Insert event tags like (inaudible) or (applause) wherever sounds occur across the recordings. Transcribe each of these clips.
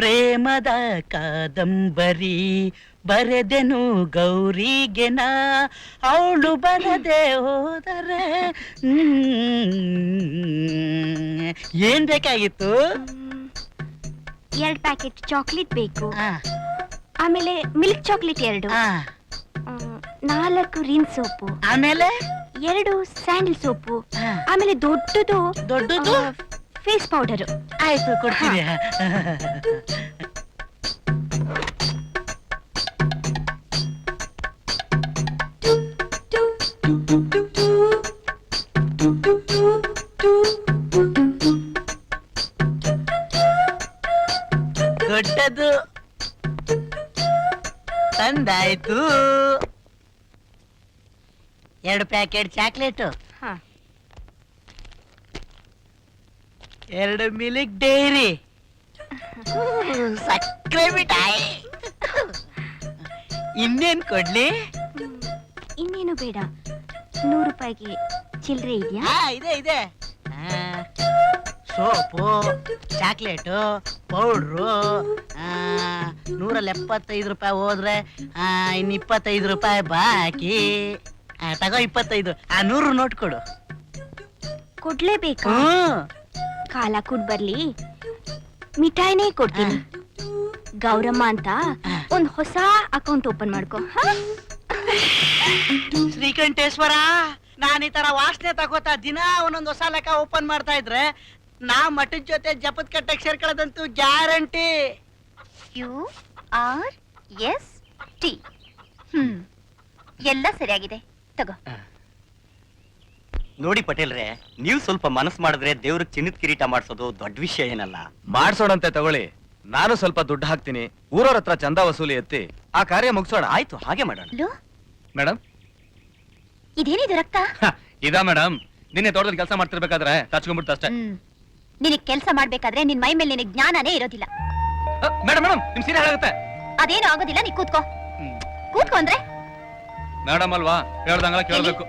ಪ್ರೇಮದ ಕಾದಂಬರಿ ಬರೆದೆನು ಗೌರಿಗೆನ ಅವಳು ಬರದೆ ಹೋದರೆ. ಏನ್ ಬೇಕಾಗಿತ್ತು? ಎರಡು ಪ್ಯಾಕೆಟ್ ಚಾಕ್ಲೇಟ್ ಬೇಕು. ಆಮೇಲೆ ಮಿಲ್ಕ್ ಚಾಕ್ಲೇಟ್ ಎರಡು. ನಾಲ್ಕು ರಿನ್ ಸೋಪು. ಆಮೇಲೆ? ಎರಡು ಸ್ಯಾಂಡಲ್ ಸೋಪು. ಆಮೇಲೆ ದೊಡ್ಡದು ದೊಡ್ಡದು? ಫೇಸ್ ಪೌಡರ್ ಆಯ್ತು ಕೊಡ್ತೀನಿ ದೊಡ್ಡದು ತಂದಾಯ್ತು ಎರಡು ಪ್ಯಾಕೆಟ್ ಚಾಕ್ಲೇಟು ಹಾ ಎರಡು ಮಿಲಿಕ್ ಡೈರಿ. ಸಕ್ಕರೆ ಮಿಠಾಯಿ. ಇನ್ನೇನು ಕೊಡ್ಲಿ? ಇನ್ನೇನು ಬೇಡ. ನೂರು ರೂಪಾಯಿಗೆ ಚಿಲ್ಲರೆ ಇದೆಯಾ? ಹಾ ಇದೆ ಇದೆ. ಸೋಪು ಚಾಕ್ಲೇಟು ಪೌಡ್ರು ನೂರಲ್ಲಿ ಎಪ್ಪತ್ತೈದು ರೂಪಾಯಿ ಹೋದ್ರೆ ಆ, ಇನ್ನು ಇಪ್ಪತ್ತೈದು ರೂಪಾಯಿ ಬಾಕಿ. ಆ, ತಗೋ ಇಪ್ಪತ್ತೈದು. ಆ ನೂರು ನೋಟ್ ಕೊಡು. ಕೊಡ್ಲೇಬೇಕಾ? ಹ್ಮ್. ಕಾಲ ಕುಡ್ ಬರ್ಲಿ. ಮಿಠಾಯಿನೇ ಕೊಡ್ತೀನಿ. ಗೌರಮ್ಮ ಅಂತ ಒಂದ್ ಹೊಸ ಅಕೌಂಟ್ ಓಪನ್ ಮಾಡ್ಕೋ? ಶ್ರೀಕಂಠೇಶ್ವರ ನಾನು ಈ ತರ ವಾಸನೆ ತಗೋತಾ ದಿನ ಒಂದೊಂದ್ ಹೊಸ ಲೆಕ್ಕ ಓಪನ್ ಮಾಡ್ತಾ ಇದ್ರೆ ನಾ ಮಠದ ಜೊತೆ ಜಪದ ಕಟ್ಟಕ್ ಸೇರ್ಕೊಳ್ಳೋದಂತೂ guarantee. U R S T. Hmm. ಎಲ್ಲ ಸರಿಯಾಗಿದೆ. ತಗೋ. ನೋಡಿ ಪಟೇಲ್ರೆ ನೀವು ಸ್ವಲ್ಪ ಮನಸ್ಸು ಮಾಡಿದ್ರೆ ದೇವ್ರ ಚಿನ್ನದ ಕಿರೀಟ ಮಾಡಿಸೋದು ದೊಡ್ಡ ವಿಷಯ ಏನಲ್ಲ? ಮಾಡ್ಸೋಣಂತೆ ತಗೊಳ್ಳಿ. ನಾನು ಸ್ವಲ್ಪ ದುಡ್ಡು ಹಾಕ್ತೀನಿ. ಊರವ್ರ ಹತ್ರ ಚಂದ ವಸೂಲಿ ಎತ್ತಿ ಆ ಕಾರ್ಯ ಮುಗಿಸೋಣ. ಆಯ್ತು ಹಾಗೆ ಮಾಡೋಣ. ಲೋ. ಮೇಡಮ್ ಇದೇನಿದು ರಕ್ತ? ಇದಾ ಮೇಡಮ್ ನಿನ್ನೆ ತೋಟದಲ್ಲಿ ಕೆಲಸ ಮಾಡ್ತಿರ್ಬೇಕಾದ್ರೆ ತಚ್ಕೊಂಡ್ಬಿಡ್ತು ಅಷ್ಟೇ. ಹ್ಮ್. ನಿನಗ್ ಕೆಲಸ ಮಾಡ್ಬೇಕಾದ್ರೆ ನಿನ್ ಮೈ ಮೇಲೆ ನಿನಗ್ ಜ್ಞಾನನೇ ಇರೋದಿಲ್ಲ. ಮೇಡಮ್ ಮೇಡಮ್ ನಿಮ್ ಸೀರೆ ಹಾಳಾಗುತ್ತೆ. ಅದೇನು ಆಗೋದಿಲ್ಲ ನೀ ಕೂತ್ಕೋ. ಕೂತ್ಕೋ ಅಂದ್ರೆ? ಮೇಡಮ್ ಅಲ್ವಾ? ಹೇಳ್ದಂಗಲ್ಲ ಕೇಳಬೇಕು.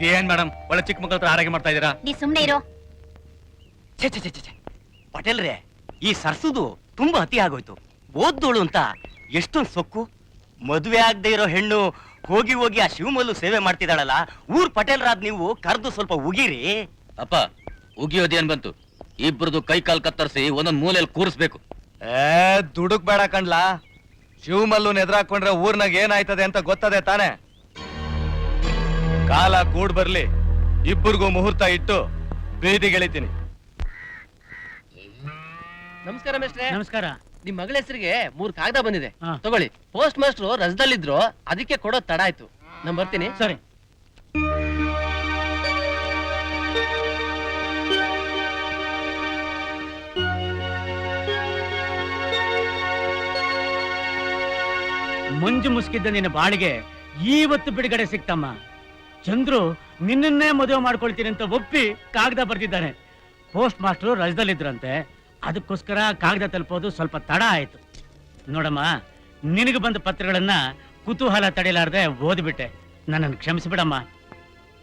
ಇದೇನ್ ಮೇಡಮ್ ಒಳ್ಳೆ ಚಿಕ್ಕ ಮಕ್ಕಳ ಹತ್ರ ಆರೋಗ್ಯ ಮಾಡ್ತಾ ಇದೀರಾ ನೀ ಸುಮ್ನೆ ಇರೋ. ಛೆ ಛೆ ಛೆ ಛೆ, ಛೆ. ಪಟೇಲ್ರೆ ಈ ಸರ್ಸುದು ತುಂಬಾ ಅತಿ ಆಗೋಯ್ತು. ಓದ್ದೋಳು ಅಂತ ಎಷ್ಟೊಂದ್ ಸೊಕ್ಕು. ಮದುವೆ ಆಗದೆ ಇರೋ ಹೆಣ್ಣು ಹೋಗಿ ಹೋಗಿ ಆ ಶಿವಮಲ್ಲು ಸೇವೆ ಮಾಡ್ತಿದ್ದಾಳಲ್ಲ ಊರ್ ಪಟೇಲ್ರಾದ್ ನೀವು ಕರೆದು ಸ್ವಲ್ಪ ಉಗಿರಿ. ಅಪ್ಪ ಉಗಿಯೋದೇನ್ ಬಂತು? ಇಬ್ರದು ಕೈ ಕಾಲ್ ಕತ್ತರಿಸಿ ಒಂದೊಂದ್ ಮೂಲೆಯಲ್ಲಿ ಕೂರಿಸ್ಬೇಕು. ಏ ದುಡುಕ್ ಬೇಡ ಕಣ್ಲಾ. ಶಿವಮಲ್ಲುನ್ ಎದುರಾಕೊಂಡ್ರೆ ಊರ್ನಾಗ ಏನಾಯ್ತದೆ ಅಂತ ಗೊತ್ತದೆ ತಾನೆ? ಕಾಲ ಕೂಡ್ ಬರ್ಲಿ. ಇಬ್ಬರಿಗೂ ಮುಹೂರ್ತ ಇಟ್ಟು ಬೀದಿಗೆಳಿತೀನಿ ನಮಸ್ಕಾರ ಮೇಸ್ಟ್ರೆ ನಮಸ್ಕಾರ. ನಿಮ್ ಮಗಳ ಹೆಸರಿಗೆ ಮೂರ್ ಕಾಗದ ಬಂದಿದೆ. ಹಾ. ತಗೊಳ್ಳಿ. ಪೋಸ್ಟ್ ಮಾಸ್ಟರ್ ರಜದಲ್ಲಿದ್ರು ಅದಕ್ಕೆ ಕೊಡೋ ತಡ ಆಯ್ತು. ನಾನ್ ಬರ್ತೀನಿ. ಸರಿ. ಮಂಜು ಮುಸ್ಕಿದ್ದ ನಿನ್ನ ಬಾಳಿಗೆ ಇವತ್ತು ಬಿಡುಗಡೆ ಸಿಕ್ತಮ್ಮ. ಚಂದ್ರು, ನಿನ್ನನ್ನೇ ಮದುವೆ ಮಾಡ್ಕೊಳ್ತೀನಿ ಅಂತ ಒಪ್ಪಿ ಕಾಗದ ಬರ್ತಿದ್ದಾನೆ ಪೋಸ್ಟ್ ಮಾಸ್ಟರ್ ರಜದಲ್ಲಿದ್ರಂತೆ. ಅದಕ್ಕೋಸ್ಕರ ಕಾಗದ ತಲುಪೋದು ಸ್ವಲ್ಪ ತಡ ಆಯ್ತು. ನೋಡಮ್ಮ, ನಿನಗೆ ಬಂದ ಪತ್ರಗಳನ್ನ ಕುತೂಹಲ ತಡೆಯಲಾರ್ದೆ ಓದ್ಬಿಟ್ಟೆ. ನನ್ನನ್ನು ಕ್ಷಮಿಸಿಬಿಡಮ್ಮ.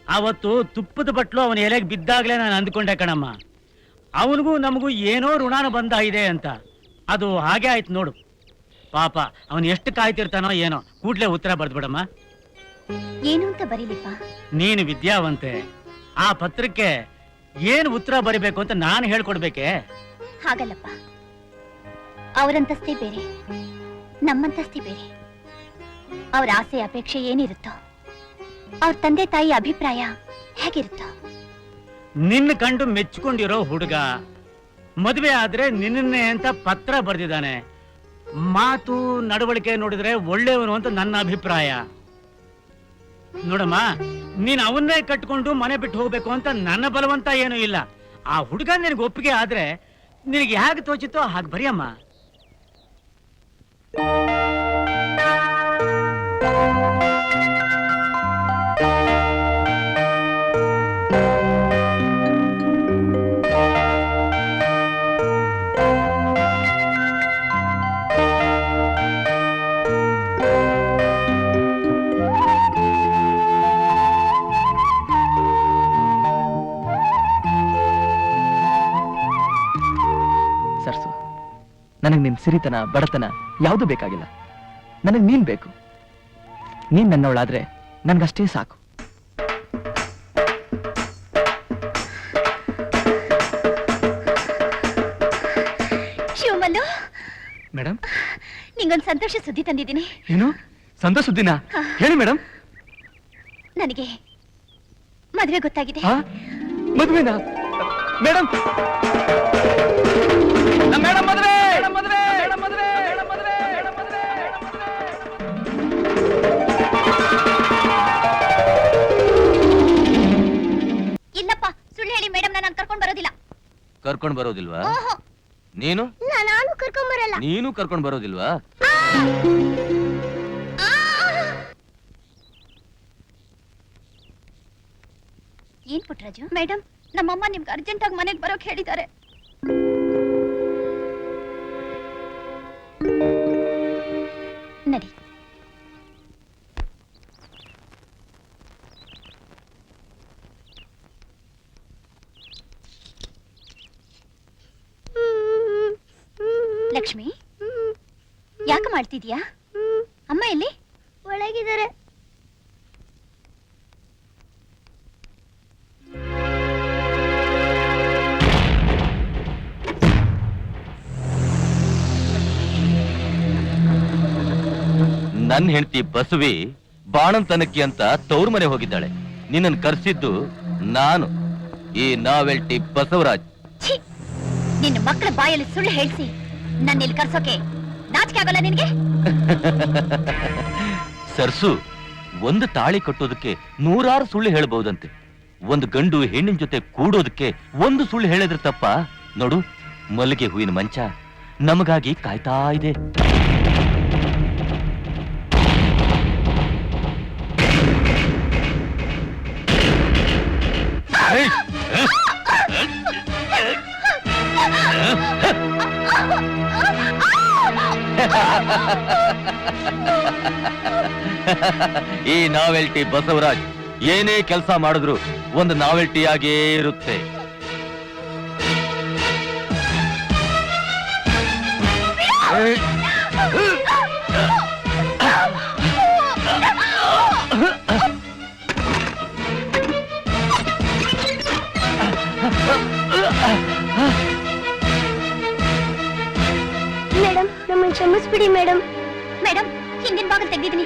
ಆವತ್ತು ತುಪ್ಪದ ಬಟ್ಲು ಅವನ ಎಲೆಗೆ ಬಿದ್ದಾಗಲೇ ನಾನು ಅಂದ್ಕೊಂಡೆ ಕಣಮ್ಮ. ಅವನಿಗೂ ನಮಗೂ ಏನೋ ಋಣಾನು ಬಂದ ಇದೆ ಅಂತ. ಅದು ಹಾಗೆ ಆಯ್ತು ನೋಡು. ಪಾಪ, ಅವನು ಎಷ್ಟು ಕಾಯ್ತಿರ್ತಾನೋ ಏನೋ. ಕೂಡ್ಲೇ ಉತ್ತರ ಬರ್ದ್ಬಿಡಮ್ಮ. ಏನು ಅಂತ ಬರೀಲಿಪ್ಪ? ನೀನು ವಿದ್ಯಾವಂತೆ ಆ ಪತ್ರಕ್ಕೆ ಏನು ಉತ್ತರ ಬರಿಬೇಕು ಅಂತ ನಾನು ಹೇಳ್ಕೊಡ್ಬೇಕೆ? ಹಾಗಲ್ಲಪ್ಪ. ಅವರಂತಸ್ತೆ ಬೇರೆ ನಮ್ಮಂತಸ್ತೆ ಬೇರೆ. ಅವ್ರ ಆಸೆ ಅಪೇಕ್ಷೆ ಏನಿರುತ್ತೋ ಅವ್ರ ತಂದೆ ತಾಯಿ ಅಭಿಪ್ರಾಯ ಹೇಗಿರುತ್ತೋ. ನಿನ್ನ ಕಂಡು ಮೆಚ್ಕೊಂಡಿರೋ ಹುಡುಗ ಮದುವೆ ಆದ್ರೆ ನಿನ್ನೇ ಅಂತ ಪತ್ರ ಬರೆದಿದ್ದಾನೆ. ಮಾತು ನಡವಳಿಕೆ ನೋಡಿದ್ರೆ ಒಳ್ಳೆಯವನು ಅಂತ ನನ್ನ ಅಭಿಪ್ರಾಯ. ನೋಡಮ್ಮ, ನೀನ್ ಅವನ್ನೇ ಕಟ್ಕೊಂಡು ಮನೆ ಬಿಟ್ಟು ಹೋಗ್ಬೇಕು ಅಂತ ನನ್ನ ಬಲವಂತ ಏನೂ ಇಲ್ಲ. ಆ ಹುಡುಗ ನಿನಗೆ ಒಪ್ಪಿಗೆ ಆದ್ರೆ ನಿನಗೆ ಹೇಗೆ ತೋಚಿತ್ತೋ ಹಾಗೆ ಬರಿಯಮ್ಮ. ನನಗೆ ನಿನ್ನ ಸಿರಿತನ ಬಡತನ ಯಾವುದು ಬೇಕಾಗಿಲ್ಲ. ನನಗೆ ನೀನ್ ಬೇಕು. ನೀನ್ ನನ್ನವಳಾದ್ರೆ ನನಗಷ್ಟೇ ಸಾಕು. ಶಿವಮಲ್ಲು? ಮೇಡಮ್ ನಿಂಗೊಂದು ಸಂತೋಷ ಸುದ್ದಿ ತಂದಿದ್ದೀನಿ. ಏನು? ಸಂತೋಷ ಸುದ್ದಿನ? ಹೇಳಿ ಮೇಡಮ್ ನನಗೆ ಮದುವೆ ಗೊತ್ತಾಗಿದೆ. ಹಾ? ಮದ್ವೆನಾ? ಮೇಡಮ್ ಮೇಡಮ್ ಮದ್ವೆ ಮದ್ವೆ ಸುಳ್ಳು ಹೇಳಿ ಮೇಡಮ್ ನಾನು ಕರ್ಕೊಂಡ್ ಬರೋದಿಲ್ಲ. ಕರ್ಕೊಂಡ್ ಬರೋದಿಲ್ವಾ? ಓಹೋ. ನೀನು? ನಾನು ಕರ್ಕೊಂಡ್ ಬರಲ್ಲ. ನೀನು ಕರ್ಕೊಂಡ್ ಬರೋದಿಲ್ವಾ? ಏನ್ ಪುಟ್ರಾಜು? ಮೇಡಮ್ ನಮ್ಮಮ್ಮ ನಿಮ್ಗೆ ಅರ್ಜೆಂಟ್ ಆಗಿ ಮನೆಗೆ ಬರೋಕ್ ಹೇಳಿದ್ದಾರೆ. ಲಕ್ಷ್ಮಿ? ಯಾಕೆ ಮಾಡ್ತಿದ್ಯಾ? ಅಮ್ಮ ಎಲ್ಲಿ? ಒಳಗಿದ್ದಾರೆ. ನನ್ ಹೆಂಡತಿ ಬಸವಿ ಬಾಣಂತನಕ್ಕಿ ಅಂತ ತವ್ರ ಮನೆ ಹೋಗಿದ್ದಾಳೆ. ನಿನ್ನನ್ ಕರ್ಸಿದ್ದು ನಾನು. ಈ ನಾವೆಲ್ಟಿ ಬಸವರಾಜ್. ನಿನ್ನ ಮಕ್ಕಳ ಬಾಯಲ್ಲಿ ಸುಳ್ಳು ಹೇಳ್ಸಿ. ನನ್ನ ಇಲ್ಲಿ ಕರ್ಸೋಕೆ ನಾಚಿಕೆ ಆಗಲ್ಲ ನಿನ್ಗೆ? (laughs) ಸರ್ಸು, ಒಂದು ತಾಳಿ ಕಟ್ಟೋದಕ್ಕೆ ನೂರಾರು ಸುಳ್ಳು ಹೇಳ್ಬಹುದಂತೆ. ಒಂದು ಗಂಡು ಹೆಣ್ಣಿನ ಜೊತೆ ಕೂಡೋದಕ್ಕೆ ಒಂದು ಸುಳ್ಳು ಹೇಳಿದ್ರೆ ತಪ್ಪ. ನೋಡು, ಮಲ್ಲಿಗೆ ಹೂವಿನ ಮಂಚ ನಮಗಾಗಿ ಕಾಯ್ತಾ ಇದೆ. ಈ ನಾವೆಲ್ಟಿ ಬಸವರಾಜ್ ಏನೇ ಕೆಲಸ ಮಾಡಿದ್ರು ಒಂದು ನಾವೆಲ್ಟಿ ಆಗೇ ಇರುತ್ತೆ ಕ್ಷಮಿಸ್ಬಿಡಿ ಮೇಡಮ್ ಮೇಡಮ್ ಹಿಂದಿನ ಭಾಗ ತೆಗೆದಿದ್ದೀನಿ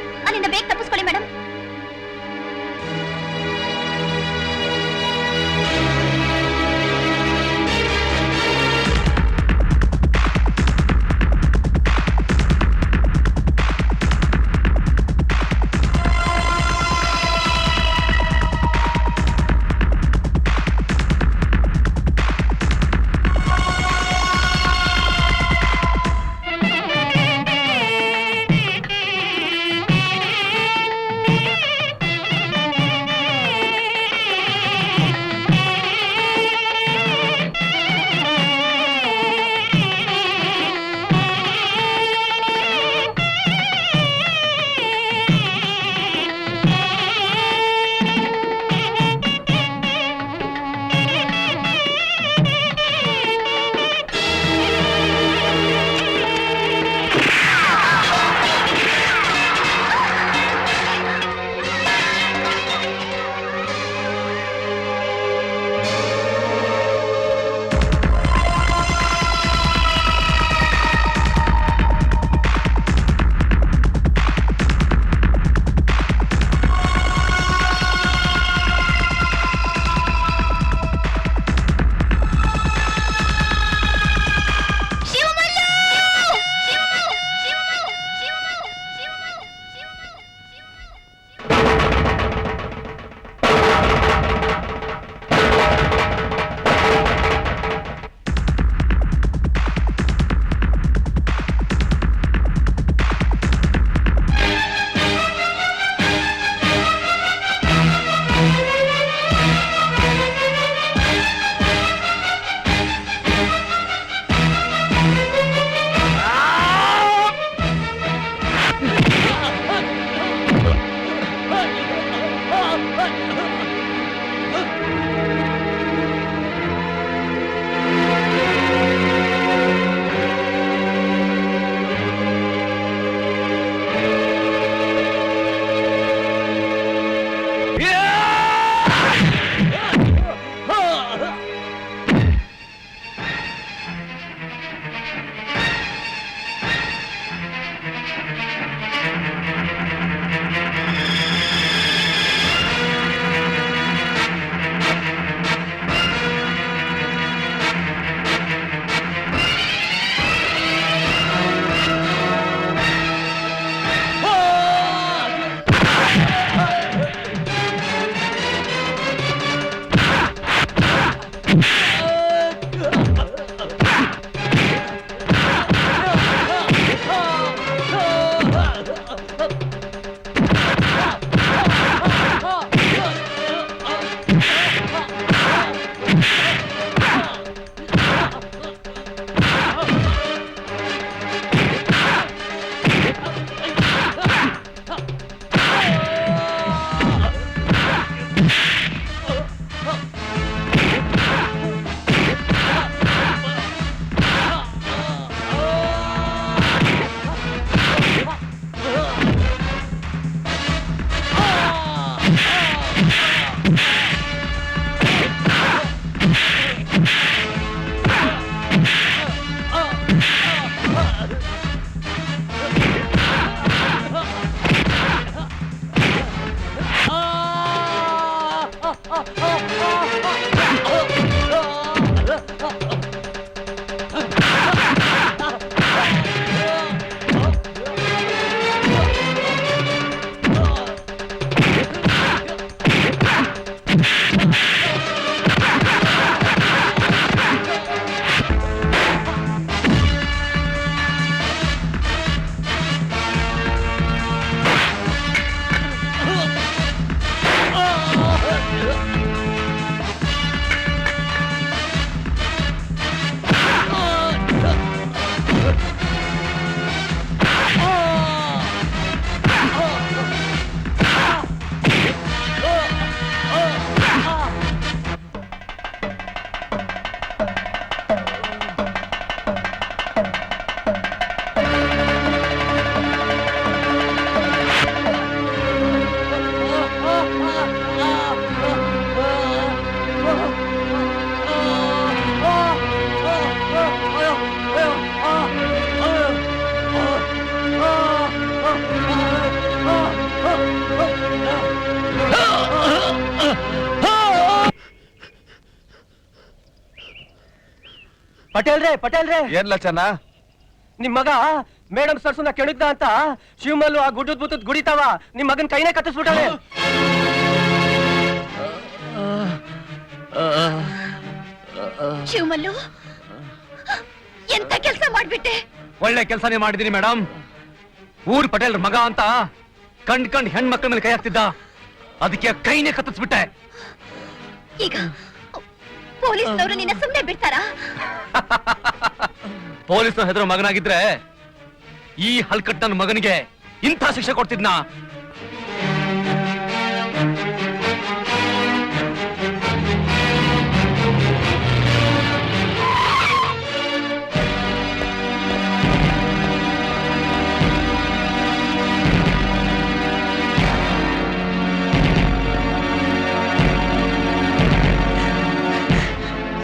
ಪಟೇಲ್ರೇ ಪಟೇಲ್ರೇ ಏನ್ ಚೆನ್ನ ನಿಮ್ ಮಗ ಮೇಡಮ್ ಸರ್ಸುನ ಕೆಣಿದ್ದ ಅಂತ ಶಿವಮಲ್ಲು ಆ ಗುಡ್ಡದ್ ಬುತ್ತದ್ ಗುಡಿತಾವ ನಿಮ್ ಮಗನ್ ಕೈನೇ ಕತ್ತಿಸ್ಬಿಟ್ಟಾಳೆ ಶಿವಮಲ್ಲು ಎಂತ ಕೆಲಸ ಮಾಡ್ಬಿಟ್ಟೆ? ಒಳ್ಳೆ ಕೆಲಸನೇ ಮಾಡಿದೀನಿ ಮೇಡಮ್ ಊರ್ ಪಟೇಲ್ ಮಗ ಅಂತ ಕಂಡ್ ಕಂಡ್ ಹೆಣ್ಮಕ್ಳ ಮೇಲೆ ಕೈ ಹಾಕ್ತಿದ್ದ. ಅದಕ್ಕೆ ಕೈನೇ ಕತ್ತಿಸ್ಬಿಟ್ಟೆ ಈಗ ಪೊಲೀಸ್ನವರು ನಿನ್ನ ಸುಮ್ಮನೆ ಬಿಡ್ತಾರಾ? (laughs) ಪೊಲೀಸ್ ಹೆದರೋ ಮಗನಾಗಿದ್ರೆ ಈ ಹಲ್ಕಟ್ಟನ ಮಗನಿಗೆ ಇಂಥ ಶಿಕ್ಷೆ ಕೊಡ್ತಿದ್ನ?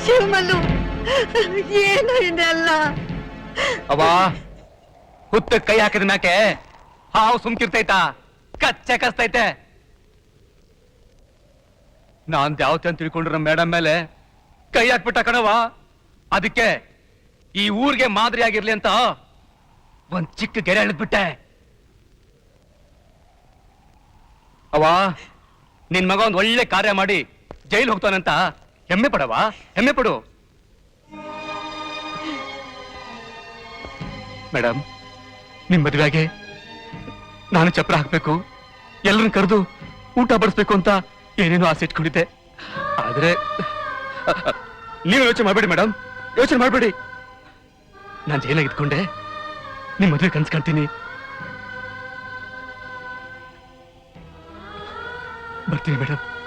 ಶಿವಮಲ್ಲು. ಏನು ಇದೆಲ್ಲ ಅವ ಹುತ್ತ ಕೈ ಹಾಕಿದ ಮ್ಯಾಕೆ ಹಾವು ಸುಮ್ಕಿರ್ತೈತಾ? ಕಚ್ಚೆ ಕಸ್ತೈತೆ. ನಾನ್ ದ್ಯಾವತೆ ಅಂತ ತಿಳ್ಕೊಂಡ್ರ ಮೇಡಮ್ ಮೇಲೆ ಕೈ ಹಾಕ್ಬಿಟ್ಟ ಕಣವ ಅದಕ್ಕೆ ಈ ಊರಿಗೆ ಮಾದರಿ ಆಗಿರ್ಲಿ ಅಂತ ಒಂದ್ ಚಿಕ್ಕ ಗೆರೆ ಎಳೆದ್ಬಿಟ್ಟೆ. ಅವ ನಿನ್ ಮಗ ಒಂದ್ ಒಳ್ಳೆ ಕಾರ್ಯ ಮಾಡಿ ಜೈಲ್ ಹೋಗ್ತಾನಂತ. ಹೆಮ್ಮೆ ಪಡವಾ? ಹೆಮ್ಮೆ ಪಡು. ಮೇಡಮ್ ನಿಮ್ ಮದುವೆಗೆ ನಾನು ಚಪ್ರ ಹಾಕ್ಬೇಕು. ಎಲ್ಲರನ್ನ ಕರೆದು ಊಟ ಬಡಿಸ್ಬೇಕು ಅಂತ ಏನೇನೋ ಆಸೆ ಇಟ್ಕೊಂಡಿದ್ದೆ. ಆದ್ರೆ, ನೀವು ಯೋಚನೆ ಮಾಡಬೇಡಿ ಮೇಡಮ್ ಯೋಚನೆ ಮಾಡಬೇಡಿ. ನಾನು ಜೈಲಾಗಿದ್ಕೊಂಡೆ ನಿಮ್ ಮದುವೆ ಕನ್ಸ್ಕೊಂತೀನಿ ಬರ್ತೀನಿ ಮೇಡಮ್